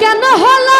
কেন হলো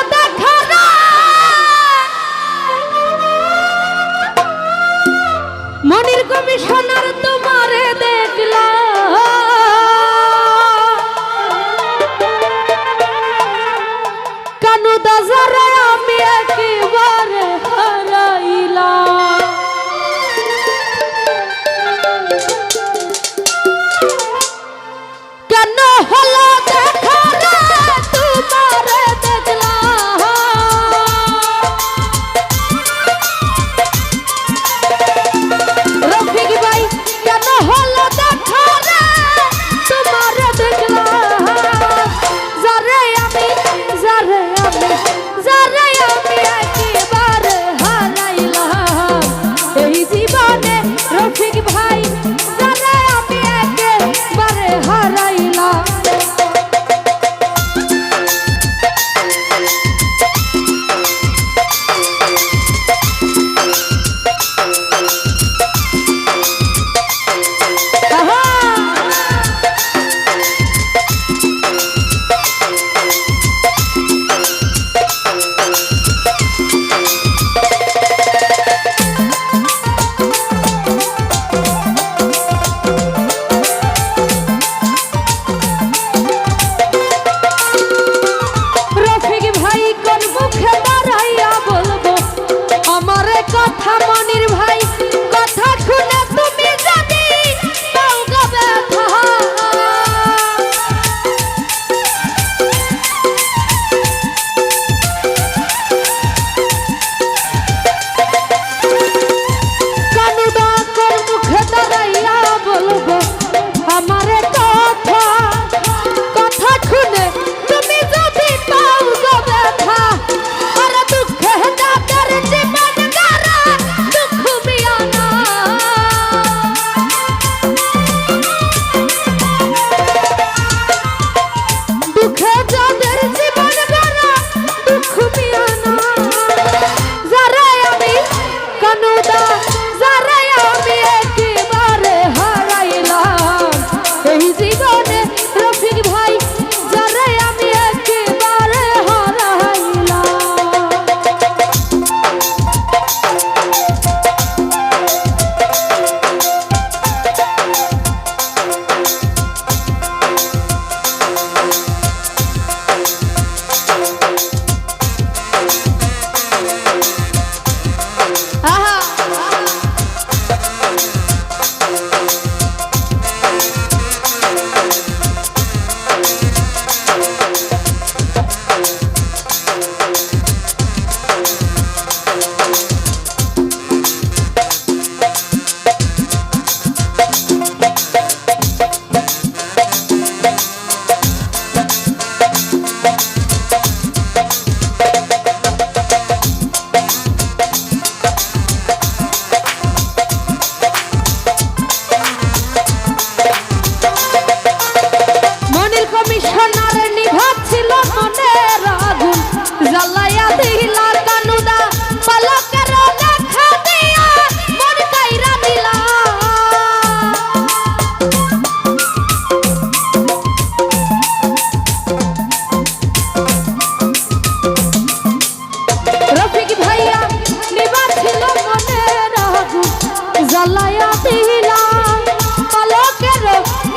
Oh.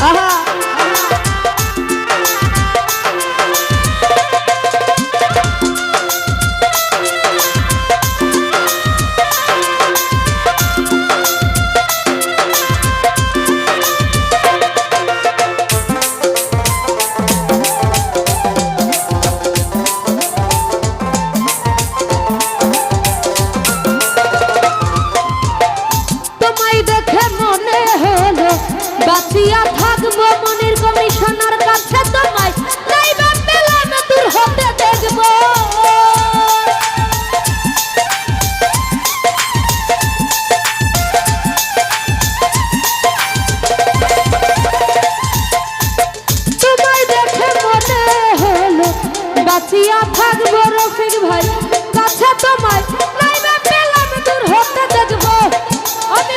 啊哈。বাঁচিয়া থাকব রফিক ভাই। কাছে তোমায় নাইবা পেলাম দূর হতে দেখব। আমি